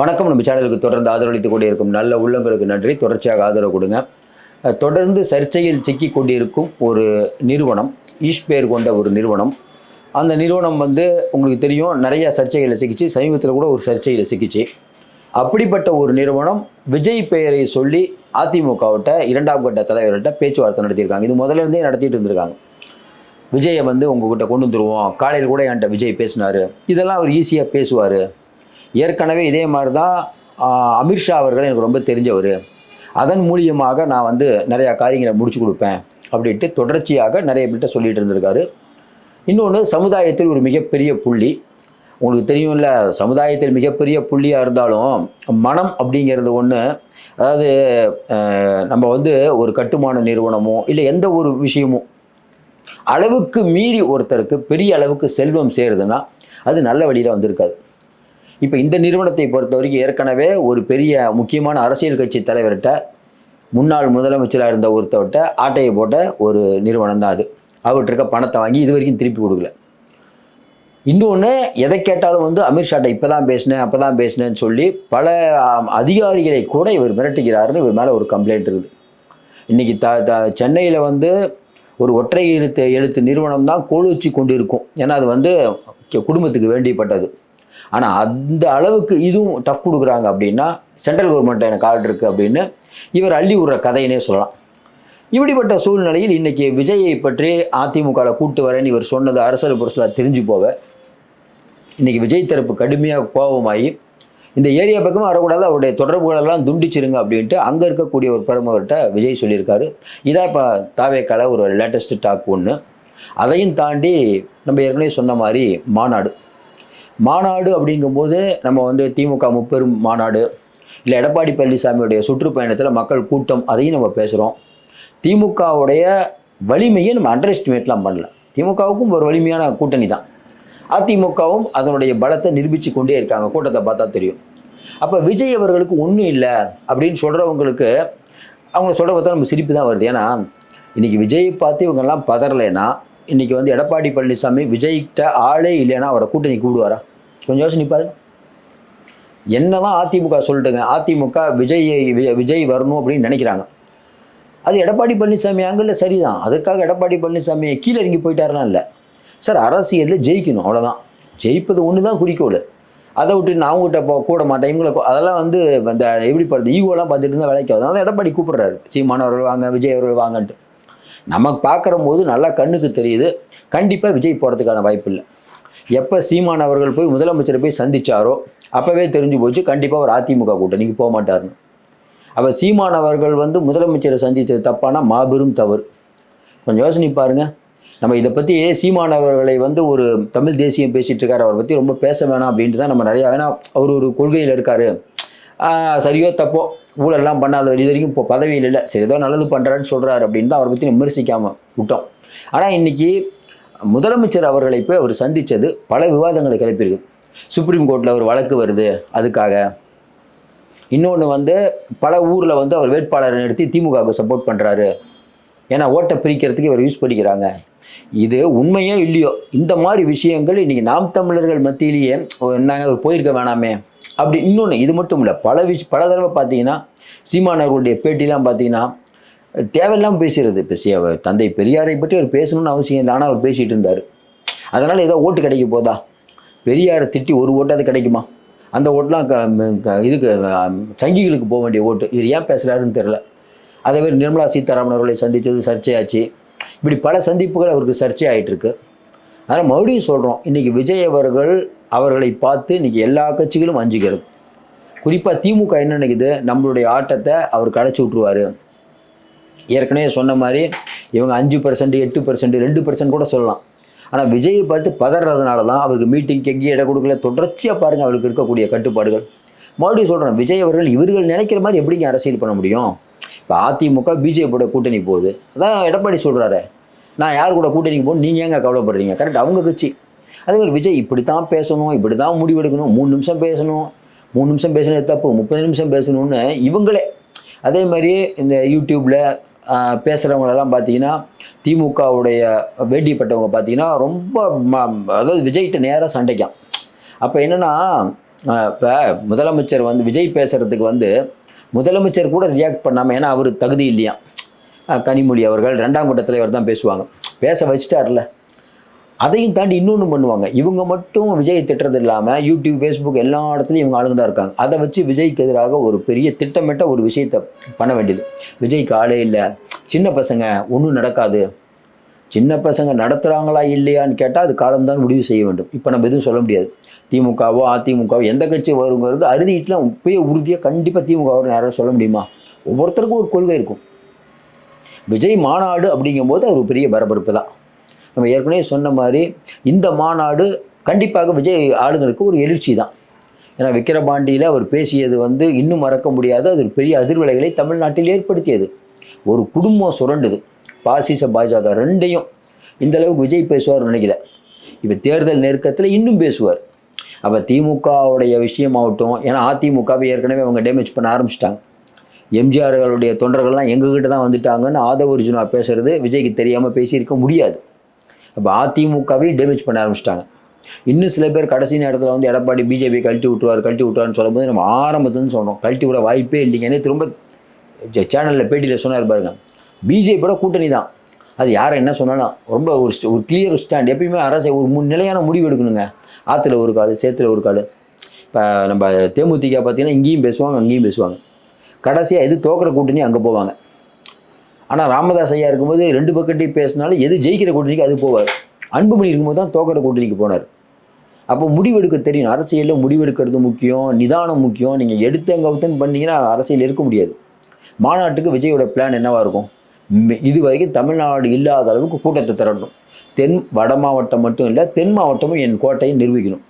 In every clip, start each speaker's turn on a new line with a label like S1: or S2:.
S1: வணக்கம். நம்ம சேனலுக்கு தொடர்ந்து ஆதரவளித்து கொண்டிருக்கும் நல்ல உள்ளங்களுக்கு நன்றி. தொடர்ச்சியாக ஆதரவு கொடுங்க. தொடர்ந்து சர்ச்சையில் சிக்கி கொண்டிருக்கும் ஒரு நிறுவனம் ஈஷ் பேர் கொண்ட ஒரு நிறுவனம். அந்த நிறுவனம் வந்து உங்களுக்கு தெரியும் நிறைய சர்ச்சைகளை சிக்கிச்சு. சமீபத்தில் கூட ஒரு சர்ச்சையில் சிக்கிச்சு. அப்படிப்பட்ட ஒரு நிறுவனம் விஜய் பெயரை சொல்லி அதிமுகவிட்ட இரண்டாம் கட்ட தலைவர்கிட்ட பேச்சுவார்த்தை நடத்தியிருக்காங்க. இது முதல்ல இருந்தே நடத்திட்டு இருந்திருக்காங்க. விஜயை வந்து உங்ககிட்ட கொண்டு வந்துருவோம். காலையில் கூட என்கிட்ட விஜய் பேசினார். இதெல்லாம் அவர் ஈஸியாக பேசுவார். ஏற்கனவே இதே மாதிரி தான் அமித்ஷா அவர்கள் எனக்கு ரொம்ப தெரிஞ்சவர். அதன் மூலியமாக நான் வந்து நிறையா காரியங்களை முடிச்சு கொடுப்பேன் அப்படின்ட்டு தொடர்ச்சியாக நிறைய பேர்கிட்ட சொல்லிகிட்டு இருந்திருக்காரு. இன்னொன்று சமுதாயத்தில் ஒரு மிகப்பெரிய புள்ளி. உங்களுக்கு தெரியும்ல சமுதாயத்தில் மிகப்பெரிய புள்ளியாக இருந்தாலும் மனம் அப்படிங்கிறது ஒன்று அதாவது நம்ம வந்து ஒரு கட்டுமான நிறுவனமோ இல்லை எந்த ஒரு விஷயமோ அளவுக்கு மீறி ஒருத்தருக்கு பெரிய அளவுக்கு செல்வம் சேருதுன்னா அது நல்ல வழியில் வந்திருக்காது. இப்போ இந்த நிறுவனத்தை பொறுத்த வரைக்கும் ஏற்கனவே ஒரு பெரிய முக்கியமான அரசியல் கட்சி தலைவர்கிட்ட முன்னாள் முதலமைச்சராக இருந்த ஒருத்தவர்கிட்ட ஆட்டையை போட்ட ஒரு நிறுவனம் தான் அது. அவர்கிட்ட இருக்க பணத்தை வாங்கி இது வரைக்கும் திருப்பி கொடுக்கல. இன்னொன்று எதை கேட்டாலும் வந்து அமித்ஷாட்ட இப்போ தான் பேசினேன் அப்போ தான் பேசினேன்னு சொல்லி பல அதிகாரிகளை கூட இவர் மிரட்டுகிறாருன்னு இவர் மேலே ஒரு கம்ப்ளைண்ட் இருக்குது. இன்றைக்கி த த சென்னையில் வந்து ஒரு ஒற்றை எழுத்து எழுத்து நிறுவனம் தான் கோலூச்சி கொண்டு இருக்கும் ஏன்னா அது வந்து குடும்பத்துக்கு வேண்டியப்பட்டது ஆனால் அந்த அளவுக்கு இதுவும் டஃப் கொடுக்குறாங்க அப்படின்னா சென்ட்ரல் கவர்மெண்ட் எனக்கு ஆர்டர் இருக்குது அப்படின்னு இவர் அள்ளி விடுற கதையினே சொல்லலாம். இப்படிப்பட்ட சூழ்நிலையில் இன்னைக்கு விஜயை பற்றி அதிமுகவில் கூட்டு வரேன்னு இவர் சொன்னது அரசியல் புரசலாக தெரிஞ்சு போவ இன்றைக்கி விஜய் தரப்பு கடுமையாக கோபமாகி இந்த ஏரியா பக்கமாக வரக்கூடாது அவருடைய தொடர்புகளெல்லாம் துண்டிச்சிருங்க அப்படின்ட்டு அங்கே இருக்கக்கூடிய ஒரு பிரமுகர்கிட்ட விஜய் சொல்லியிருக்காரு. இதான் இப்போ தாவேக்கால ஒரு லேட்டஸ்ட் டாக் ஒன்று அதையும் தாண்டி நம்ம ஏற்கனவே சொன்ன மாதிரி மாநாடு. மாநாடு அப்படிங்கும்போது நம்ம வந்து திமுக முப்பெரும் மாநாடு இல்லை எடப்பாடி பழனிசாமியுடைய சுற்றுப்பயணத்தில் மக்கள் கூட்டம் அதையும் நம்ம பேசுகிறோம் திமுகவுடைய வலிமையை நம்ம அண்டர் எஸ்டிமேட்லாம் பண்ணல. திமுகவுக்கும் ஒரு வலிமையான கூட்டணி தான். அதிமுகவும் அதனுடைய பலத்தை நிரூபித்து கொண்டே இருக்காங்க. கூட்டத்தை பார்த்தா தெரியும். அப்போ விஜய் அவர்களுக்கு ஒன்றும் இல்லை அப்படின்னு சொல்கிறவங்களுக்கு அவங்கள சொல்கிற பார்த்தா நம்ம சிரிப்பு தான் வருது. ஏன்னா இன்றைக்கி விஜயை பார்த்து இவங்கெல்லாம் பதறலைன்னா இன்றைக்கி வந்து எடப்பாடி பழனிசாமி விஜய்கிட்ட ஆளே இல்லைன்னா அவரை கூட்டணி கூடுவாரா? கொஞ்சம் யோசனை என்ன என்னதான் அதிமுக சொல்லிட்டுங்க அதிமுக விஜய் விஜய் வரணும் அப்படின்னு நினைக்கிறாங்க. அது எடப்பாடி பழனிசாமி ஆங்கிளில் சரிதான். அதுக்காக எடப்பாடி பழனிசாமி கீழே இறங்கி போயிட்டாருலாம் இல்லை. சார் அரசியலில் ஜெயிக்கணும் அவ்வளோதான் ஜெயிப்பது ஒன்று தான் குறிக்கோள். அதை விட்டு நான் அவங்ககிட்ட போ கூட மாட்டேன். இவங்களை அதெல்லாம் வந்து அந்த எப்படி படுறது ஈகோலாம் பார்த்துட்டு இருந்தால் வேலைக்கு ஆகுது. அதனால எடப்பாடி கூப்பிட்றாரு. சீமானவர்கள் வாங்க விஜய் அவர்கள் வாங்கன்ட்டு. நமக்கு பார்க்குற போது நல்லா கண்ணுக்கு தெரியுது. கண்டிப்பாக விஜய் போகிறதுக்கான வாய்ப்பு இல்லை எப்போ சீமான் அவர்கள் போய் முதலமைச்சரை போய் சந்தித்தாரோ அப்போவே தெரிஞ்சு போச்சு. கண்டிப்பாக ஒரு அதிமுக கூட்டணிக்கு போக மாட்டார்னு அப்போ சீமான் அவர்கள் வந்து முதலமைச்சரை சந்தித்தது தப்பானா? மாபெரும் தவறு. கொஞ்சம் யோசனை பாருங்கள் நம்ம இதை பற்றி சீமான் அவர்களை வந்து ஒரு தமிழ் தேசியம் பேசிகிட்டு இருக்காரு. அவரை பற்றி ரொம்ப பேச வேணாம் அப்படின்ட்டு தான் நம்ம நிறையா வேணாம் அவர் ஒரு கொள்கையில் இருக்கார். சரியோ தப்போ ஊழல்லாம் பண்ணாத இது வரைக்கும் இப்போ பதவியில் இல்லை சரி ஏதோ நல்லது பண்ணுறான்னு சொல்கிறாரு அப்படின்னு தான் அவரை பற்றி விமர்சிக்காமல் விட்டோம். ஆனால் இன்னைக்கு முதலமைச்சர் அவர்களை போய் அவர் சந்தித்தது பல விவாதங்களை கிளப்பியிருக்கு. சுப்ரீம் கோர்ட்டில் ஒரு வழக்கு வருது அதுக்காக. இன்னொன்று வந்து பல ஊரில் வந்து அவர் வேட்பாளரை நிறுத்தி திமுகவுக்கு சப்போர்ட் பண்ணுறாரு ஏன்னா ஓட்டை பிரிக்கிறதுக்கு இவர் யூஸ் பண்ணிக்கிறாங்க. இது உண்மையோ இல்லையோ இந்த மாதிரி விஷயங்கள் இன்றைக்கி நாம் தமிழர்கள் மத்தியிலேயே நாங்கள் அவர் போயிருக்க வேணாமே. அப்படி இன்னொன்று இது மட்டும் இல்லை பல விஷ் பல தடவை பார்த்தீங்கன்னா சீமான் அவர்களுடைய பேட்டிலாம் பார்த்தீங்கன்னா தேவையில்லாமல் பேசுகிறது இப்போ அவர் தந்தை பெரியாரை பற்றி அவர் பேசணும்னு அவசியம் இல்லை ஆனால் அவர் பேசிகிட்டு இருந்தார். அதனால் ஏதோ ஓட்டு கிடைக்க போதா? பெரியாரை திட்டி ஒரு ஓட்டாவது கிடைக்குமா? அந்த ஓட்டெலாம் க க- இதுக்கு சங்கிகளுக்கு போக வேண்டிய ஓட்டு. இவர் ஏன் பேசுகிறாருன்னு தெரில அதே மாதிரி நிர்மலா சீதாராமன் அவர்களை சந்தித்தது சர்ச்சையாச்சு. இப்படி பல சந்திப்புகள் அவருக்கு சர்ச்சை ஆயிட்டு இருக்கு. அதனால் மறுபடியும் சொல்கிறோம் இன்றைக்கி விஜய் அவர்கள் அவர்களை பார்த்து இன்றைக்கி எல்லா கட்சிகளும் அஞ்சுகிறது குறிப்பாக திமுக என்ன நினைக்குது? நம்மளுடைய ஆட்டத்தை அவர் கடைச்சி விட்ருவாரு ஏற்கனவே சொன்ன மாதிரி இவங்க அஞ்சு பர்சன்ட் எட்டு பர்சன்ட் ரெண்டு பர்சன்ட் கூட சொல்லலாம். ஆனால் விஜயை பார்த்து பதறதுனால தான் அவருக்கு மீட்டிங் எங்கேயும் இடம் கொடுக்கல. தொடர்ச்சியாக பாருங்கள் அவருக்கு இருக்கக்கூடிய கட்டுப்பாடுகள். மறுபடியும் சொல்கிறேன் விஜய் அவர்கள் இவர்கள் நினைக்கிற மாதிரி எப்படிங்க அரசியல் பண்ண முடியும்? இப்போ அதிமுக பிஜேபியோட கூட்டணி போகுது. அதான் எடப்பாடி சொல்கிறாரு நான் யார் கூட கூட்டணிக்கு போகணும்? நீங்கள் ஏங்க கவலைப்படுறீங்க? கரெக்ட் அவங்க கட்சி. அதே மாதிரி விஜய் இப்படி தான் பேசணும் இப்படி தான் முடிவெடுக்கணும். மூணு நிமிஷம் பேசணும். மூணு நிமிஷம் பேசினது தப்பு. முப்பது நிமிஷம் பேசணும்னு இவங்களே. அதே மாதிரி இந்த யூடியூப்பில் பேசுகிறவங்களெல்லாம் பார்த்தீங்கன்னா திமுகவுடைய வேண்டிப்பட்டவங்க பார்த்தீங்கன்னா ரொம்ப அதாவது விஜய்கிட்ட நேராக சண்டைக்காம். அப்போ என்னென்னா இப்போ முதலமைச்சர் வந்து விஜய் பேசுகிறதுக்கு வந்து முதலமைச்சர் கூட ரியாக்ட் பண்ணாமல் ஏன்னா அவர் தகுதி இல்லையா கனிமொழி அவர்கள் ரெண்டாம் கட்ட தலைவர் தான் பேசுவாங்க. பேச வச்சுட்டார்ல அதையும் தாண்டி இன்னொன்று பண்ணுவாங்க. இவங்க மட்டும் விஜய் திட்டுறது இல்லாமல் யூடியூப் ஃபேஸ்புக் எல்லா இடத்துலையும் இவங்க ஆளுங்க தான் இருக்காங்க. அதை வச்சு விஜய்க்கு எதிராக ஒரு பெரிய திட்டமிட்ட ஒரு விஷயத்தை பண்ண வேண்டியது. விஜய்க்கு ஆளே இல்லை. சின்ன பசங்க ஒன்றும் நடக்காது. சின்ன பசங்க நடத்துகிறாங்களா இல்லையான்னு கேட்டால் அது காலம்தான் முடிவு செய்ய வேண்டும். இப்போ நம்ம எதுவும் சொல்ல முடியாது. திமுகவோ அதிமுகவோ எந்த கட்சி வருங்கிறது அறுதிட்டுலாம் இப்பயே உறுதியாக கண்டிப்பாக திமுக யாராவது சொல்ல முடியுமா? ஒவ்வொருத்தருக்கும் ஒரு கொள்கை இருக்கும். விஜய் மாநாடு அப்படிங்கும்போது அது ஒரு பெரிய பரபரப்பு தான். நம்ம ஏற்கனவே சொன்ன மாதிரி இந்த மாநாடு கண்டிப்பாக விஜய் ஆளுங்களுக்கு ஒரு எழுச்சி தான் ஏன்னா விக்கிரபாண்டியில் அவர் பேசியது வந்து இன்னும் மறக்க முடியாத. அது ஒரு பெரிய அதிர்வலைகளை தமிழ்நாட்டில் ஏற்படுத்தியது. ஒரு குடும்பம் சுரண்டுது. பாசிச பாஜக ரெண்டையும். இந்த அளவுக்கு விஜய் பேசுவார்னு நினைக்கல. இப்போ தேர்தல் நெருக்கத்தில் இன்னும் பேசுவார். அப்போ திமுகவுடைய விஷயமாகட்டும் ஏன்னா அதிமுகவை ஏற்கனவே அவங்க டேமேஜ் பண்ண ஆரம்பிச்சிட்டாங்க. எம்ஜிஆர்களுடைய தொண்டர்கள்லாம் எங்ககிட்ட தான் வந்துட்டாங்கன்னு ஆதவ ஒரிஜினா பேசுறது விஜய்க்கு தெரியாமல் பேசியிருக்க முடியாது. அப்போ அதிமுகவையும் டேமேஜ் பண்ண ஆரம்பிச்சிட்டாங்க. இன்னும் சில பேர் கடைசி நேரத்தில் வந்து எடப்பாடி பிஜேபி கழட்டி விட்டுருவார் கழட்டி விட்டுருவார்னு சொல்லும்போது நம்ம ஆரம்பத்துன்னு சொன்னோம். கழட்டி விட வாய்ப்பே இல்லைங்கன்னு திரும்ப சேனலில் பேட்டியில் சொன்னார் பாருங்க. பிஜேபியோட கூட்டணி தான். அது யார் என்ன சொன்னாலும் ரொம்ப ஒரு ஒரு கிளியர் ஸ்டாண்ட் எப்பயுமே அரசு ஒரு முன் நிலையான முடிவு எடுக்கணுங்க. ஆற்றுல ஒரு கால் சேத்துல ஒரு கால். இப்போ நம்ம தேமுதிக பார்த்தீங்கன்னா இங்கேயும் பேசுவாங்க அங்கேயும் பேசுவாங்க. கடைசியாக எது தோக்கிற கூட்டணி அங்கே போவாங்க. ஆனால் ராமதாஸ் ஐயா இருக்கும்போது ரெண்டு பக்கத்தையும் பேசினாலும் எது ஜெயிக்கிற கூட்டணிக்கு அது போவார். அன்புமணி இருக்கும்போது தான் தோக்கிற கூட்டணிக்கு போனார். அப்போ முடிவெடுக்க தெரியும். அரசியலில் முடிவெடுக்கிறது முக்கியம் நிதானம் முக்கியம். நீங்கள் எடுத்த கவுத்தன் பண்ணீங்கன்னா அரசியல் இருக்க முடியாது. மாநாட்டுக்கு விஜயோட பிளான் என்னவாக இருக்கும்? இது வரைக்கும் தமிழ்நாடு இல்லாத அளவுக்கு கூட்டத்தை திரட்டணும். தென் வட மாவட்டம் மட்டும் இல்லை தென் மாவட்டமும் என் கோட்டையை நிரூபிக்கணும்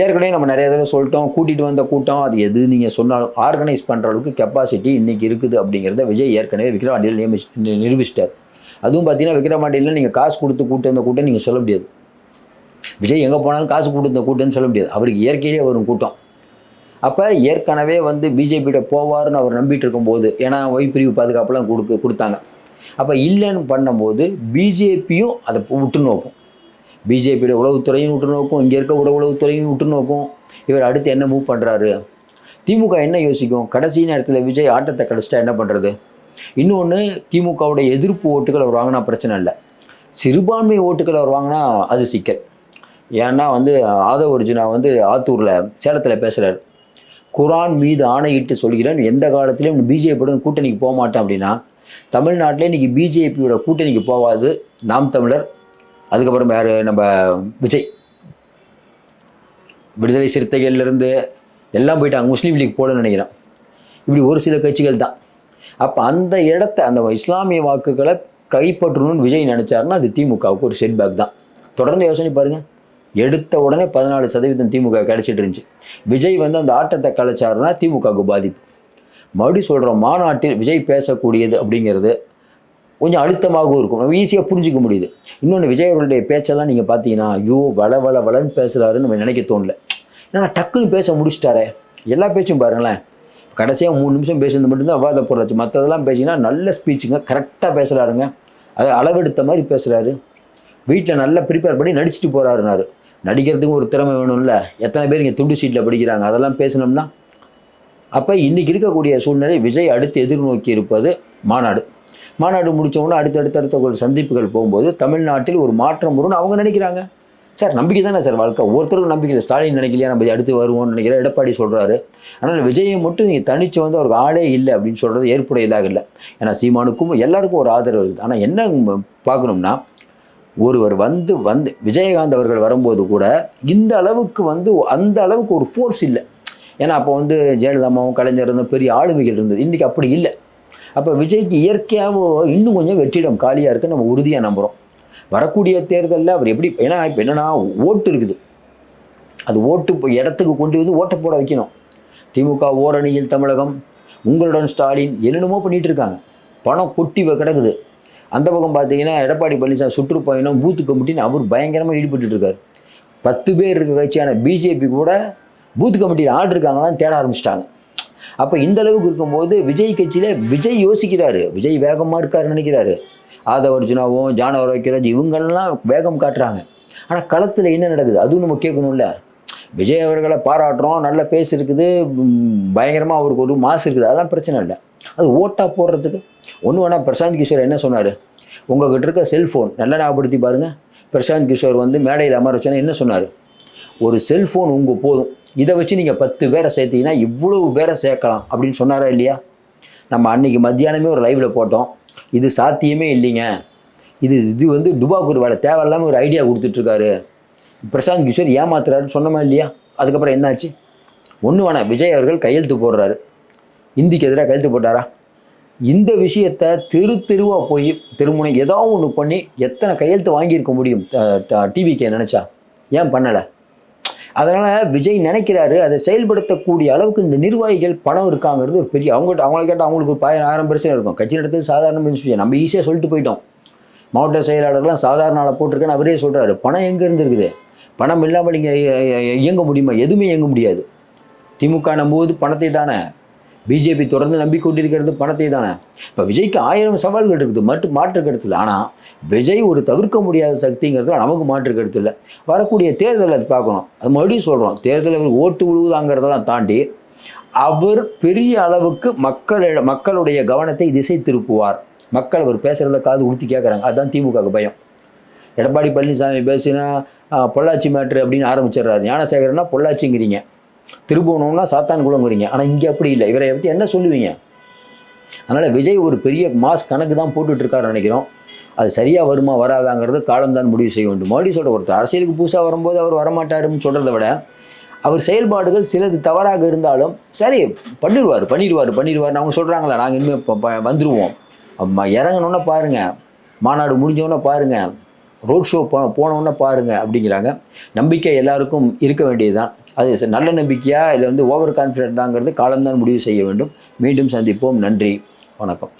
S1: ஏற்கனவே நம்ம நிறைய தடவை சொல்லிட்டோம் கூட்டிகிட்டு வந்த கூட்டம் அது எது நீங்கள் சொன்னாலும் ஆர்கனைஸ் பண்ணுற அளவுக்கு கெப்பாசிட்டி இன்றைக்கி இருக்குது அப்படிங்கிறத விஜய் ஏற்கனவே விக்ரவாண்டியில் நியமிச்சு நிரூபிச்சிட்டார். அதுவும் பார்த்தீங்கன்னா விக்ரமாண்டியில் நீங்கள் காசு கொடுத்து கூட்டம் வந்த கூட்டம் நீங்கள் சொல்ல முடியாது. விஜய் எங்கே போனாலும் காசு கொடுத்த கூட்டம்னு சொல்ல முடியாது. அவருக்கு இயற்கையிலே வரும் கூட்டம். அப்போ ஏற்கனவே வந்து பிஜேபியிட போவார்னு அவர் நம்பிட்டு இருக்கும்போது ஏன்னா ஒய் பிரிவு பாதுகாப்புலாம் கொடுக்க கொடுத்தாங்க. அப்போ இல்லைன்னு பண்ணும்போது பிஜேபியும் அதை உற்று நோக்கும் பிஜேபியோட உளவுத்துறையும் உற்று நோக்கும் இங்கே இருக்க உட உளவுத்துறையும் உற்று நோக்கும் இவர் அடுத்து என்ன மூவ் பண்ணுறாரு திமுக என்ன யோசிக்கும்? கடைசி நேரத்தில் விஜய் ஆட்டத்தை கடைசிட்டா என்ன பண்ணுறது இன்னொன்று திமுகவுடைய எதிர்ப்பு ஓட்டுகள் அவர் வாங்கினா பிரச்சனை இல்லை. சிறுபான்மை ஓட்டுகள் அவர் வாங்கினா அது சிக்கல். ஏன்னா வந்து ஆதவ அர்ஜுனா வந்து ஆத்தூரில் சேலத்தில் பேசுகிறார் குரான் மீது ஆணையிட்டு சொல்கிறேன் எந்த காலத்திலையும் பிஜேபியுடன் கூட்டணிக்கு போக மாட்டேன் அப்படின்னா தமிழ்நாட்டிலே இன்றைக்கி பிஜேபியோட கூட்டணிக்கு போகாது. நாம் தமிழர் அதுக்கப்புறம் யார் நம்ம விஜய். விடுதலை சிறுத்தைகள்லேருந்து எல்லாம் போயிட்டாங்க. முஸ்லீம் லீக் போடணும்னு நினைக்கிறேன். இப்படி ஒரு சில கட்சிகள் தான். அப்போ அந்த இடத்த அந்த இஸ்லாமிய வாக்குகளை கைப்பற்றணும்னு விஜய் நினச்சாருன்னா அது திமுகவுக்கு ஒரு செட்பேக் தான். தொடர்ந்து யோசனை பாருங்கள் எடுத்த உடனே பதினாலு சதவீதம் திமுக கிடச்சிட்டு இருந்துச்சு. விஜய் வந்து அந்த ஆட்டத்தை கலைச்சாருன்னா திமுகவுக்கு பாதிப்பு. மறுபடியும் சொல்கிறோம் மாநாட்டில் விஜய் பேசக்கூடியது அப்படிங்கிறது கொஞ்சம் அழுத்தமாகவும் இருக்கும். நம்ம ஈஸியாக புரிஞ்சிக்க முடியுது. இன்னொன்று விஜய் அவர்களுடைய பேச்செல்லாம் நீங்கள் பார்த்தீங்கன்னா ஐயோ வள வள வளன்னு பேசுகிறாருன்னு நம்ம நினைக்க தோணல. ஏன்னா டக்குன்னு பேச முடிச்சிட்டாரே. எல்லா பேச்சும் பாருங்களேன். கடைசியாக மூணு நிமிஷம் பேசுறது மட்டும்தான் அவாத பொருளாச்சு மற்றதெல்லாம் பேசிங்கன்னா நல்ல ஸ்பீச்சுங்க கரெக்டாக பேசுகிறாருங்க அது அளவெடுத்த மாதிரி பேசுகிறாரு வீட்டில் நல்லா ப்ரிப்பேர் பண்ணி நடிச்சுட்டு போகிறாருனாரு நடிக்கிறதுக்கும் ஒரு திறமை வேணும்ல. எத்தனை பேர் இங்கே துண்டு சீட்டில் படிக்கிறாங்க? அதெல்லாம் பேசணும்னா? அப்போ இன்றைக்கி இருக்கக்கூடிய சூழ்நிலை விஜய் அடுத்து எதிர்நோக்கி இருப்பது மாநாடு. மாநாடு முடிச்ச அடுத்தடுத்தடுத்த அடுத்தடுத்த அடுத்த ஒரு சந்திப்புகள் போகும்போது தமிழ்நாட்டில் ஒரு மாற்றம் வரும்னு அவங்க நினைக்கிறாங்க. சார் நம்பிக்கை தானே சார் வாழ்க்கை? ஒருத்தருக்கும் நம்பிக்கை இல்லை. ஸ்டாலின் நினைக்கலையா? நம்ம அடுத்து வருவோம்னு நினைக்கிற எடப்பாடி சொல்கிறாரு ஆனால் விஜயை மட்டும் நீங்கள் தனிச்சு வந்து அவருக்கு ஆளே இல்லை அப்படின்னு சொல்கிறது ஏற்புடையதாக இல்லை. ஏன்னா சீமானுக்கும் எல்லாருக்கும் ஒரு ஆதரவு இருக்குது. ஆனால் என்ன பார்க்கணும்னா ஒருவர் வந்து வந்து விஜயகாந்த் அவர்கள் வரும்போது கூட இந்த அளவுக்கு வந்து அந்த அளவுக்கு ஒரு ஃபோர்ஸ் இல்லை. ஏன்னா அப்போ வந்து ஜெயலலிதாமாவும் கலைஞர் இருந்த பெரிய ஆளுமைகள் இருந்தது. இன்றைக்கி அப்படி இல்லை. அப்போ விஜய்க்கு இயற்கையாக இன்னும் கொஞ்சம் வெற்றிடம் காலியாக இருக்குன்னு நம்ம உறுதியாக நம்புகிறோம் வரக்கூடிய தேர்தலில் அவர் எப்படி ஏன்னா இப்போ என்னென்னா ஓட்டு இருக்குது. அது ஓட்டு இப்போ இடத்துக்கு கொண்டு வந்து ஓட்டை போட வைக்கணும். திமுக ஓரணியில் தமிழகம் உங்களுடன் ஸ்டாலின் என்னென்னமோ பண்ணிகிட்டு இருக்காங்க. பணம் கொட்டி கிடக்குது. அந்த பக்கம் பார்த்தீங்கன்னா எடப்பாடி பழனிசாமி சுற்றுப்பயணம் பூத்து கமிட்டின்னு அவர் பயங்கரமாக ஈடுபட்டு இருக்கார். பத்து பேர் இருக்க கட்சியான பிஜேபி கூட பூத் கமிட்டியில் ஆள் இருக்காங்களான்னு தேட ஆரம்பிச்சிட்டாங்க. அப்போ இந்த அளவுக்கு இருக்கும்போது விஜய் கட்சியில் விஜய் யோசிக்கிறாரு. விஜய் வேகமாக இருக்காருன்னு நினைக்கிறாரு. ஆதவ அர்ஜுனாவும் ஜானவர் வைக்கிறாஜ் இவங்கெல்லாம் வேகம் காட்டுறாங்க. ஆனால் களத்தில் என்ன நடக்குது? அதுவும் நம்ம கேட்கணும்ல. விஜய் அவர்களை பாராட்டுறோம் நல்ல ஃபேஸ் இருக்குது பயங்கரமாக அவருக்கு ஒரு மாசு இருக்குது. அதெல்லாம் பிரச்சனை இல்லை. அது ஓட்டாக போடுறதுக்கு. ஒன்று வேணால் பிரசாந்த் கிஷோர் என்ன சொன்னார்? உங்ககிட்ட இருக்க செல்ஃபோன் நல்லா ஞாபகப்படுத்தி பாருங்கள் பிரசாந்த் கிஷோர் வந்து மேடையில் அமர வச்சோன்னா என்ன சொன்னார்? ஒரு செல்ஃபோன் உங்கள் போதும். இதை வச்சு நீங்கள் பத்து பேரை சேர்த்தீங்கன்னா இவ்வளவு பேரை சேர்க்கலாம் அப்படின்னு சொன்னாரா இல்லையா? நம்ம அன்னைக்கு மத்தியானமே ஒரு லைவில் போட்டோம். இது சாத்தியமே இல்லைங்க. இது இது வந்து டுபாக்கூர் வேலை. தேவையில்லாமல் ஒரு ஐடியா கொடுத்துட்ருக்காரு. பிரசாந்த் கிஷோர் ஏமாத்துறாருன்னு சொன்னோமா இல்லையா? அதுக்கப்புறம் என்னாச்சு? ஒன்று வேணாம். விஜய் அவர்கள் கையெழுத்து போடுறாரு. இந்திக்கு எதிராக கையெழுத்து போட்டாரா? இந்த விஷயத்த தெரு தெருவாக போய் திருமுனை ஏதாவது ஒன்று பண்ணி எத்தனை கையெழுத்து வாங்கியிருக்க முடியும்? டிவிக்கே நினச்சா? ஏன் பண்ணலை? அதனால் விஜய் நினைக்கிறாரு அதை செயல்படுத்தக்கூடிய அளவுக்கு இந்த நிர்வாகிகள் பணம் இருக்காங்கிறது ஒரு பெரிய அவங்ககிட்ட அவங்கள கேட்டால் அவங்களுக்கு ஒரு பதினாயிரம் பிரச்சனை இருக்கும். கட்சி நடத்துறது சாதாரண விஷயம். நம்ம ஈஸியாக சொல்லிட்டு போயிட்டோம். மாவட்ட செயலாளர்லாம் சாதாரண ஆளை போட்டிருக்கேன்னு அவரே சொல்கிறாரு பணம் எங்கேருந்து இருக்குது பணம் இல்லாமல் நீங்கள் இயங்க முடியுமா? எதுவுமே இயங்க முடியாது. திமுக நம்புவது பணத்தை தானே பிஜேபி தொடர்ந்து நம்பிக்கொண்டிருக்கிறது பணத்தை தானே. இப்போ விஜய்க்கு ஆயிரம் சவால்கள் இருக்குது மட்டும் மாற்று கருத்தில். ஆனால் விஜய் ஒரு தவிர்க்க முடியாத சக்திங்கிறதுல நமக்கு மாற்று கருத்து இல்லை. வரக்கூடிய தேர்தலை அது பார்க்கணும். அது மறுபடியும் சொல்கிறோம் தேர்தலில் அவர் ஓட்டு விழுவுதாங்கிறதெல்லாம் தாண்டி அவர் பெரிய அளவுக்கு மக்கள் மக்களுடைய கவனத்தை திசை திருப்புவார். மக்கள் அவர் பேசுகிறத காது உடுத்தி கேட்குறாங்க அதுதான் திமுக பயம். எடப்பாடி பழனிசாமி பேசினா பொள்ளாச்சி மேட்ரு அப்படின்னு ஆரம்பிச்சிடுறாரு. ஞானசேகரன்னா பொள்ளாச்சிங்கிறீங்க. திருபுவனம்னா சாத்தான்குளங்கிறீங்க ஆனால் இங்கே அப்படி இல்லை. இவரை பற்றி என்ன சொல்லுவீங்க? அதனால் விஜய் ஒரு பெரிய மாஸ் கணக்கு தான் போட்டுட்ருக்காரு நினைக்கிறோம். அது சரியாக வருமா வராதாங்கிறது காலம்தான் முடிவு செய்ய வேண்டும். மறுபடியும் சொல்கிற ஒருத்தர் அரசியலுக்கு புதுசாக வரும்போது அவர் வரமாட்டாருன்னு சொல்கிறத விட அவர் செயல்பாடுகள் சிலது தவறாக இருந்தாலும் சரி பண்ணிடுவார் பண்ணிடுவார் பண்ணிடுவார் அவங்க சொல்கிறாங்களா நாங்கள் இனிமேல் இப்போ ப- இறங்கணுன்னே பாருங்கள் மாநாடு முடிஞ்சோன்னே பாருங்கள் ரோட் ஷோ போ போனோன்னே பாருங்கள் அப்படிங்கிறாங்க. நம்பிக்கை எல்லாருக்கும் இருக்க வேண்டியது தான் அது நல்ல நம்பிக்கையா இல்லை வந்து ஓவர் கான்ஃபிடென்ட் தாங்கிறது காலம்தான் முடிவு செய்ய வேண்டும். மீண்டும் சந்திப்போம். நன்றி. வணக்கம்.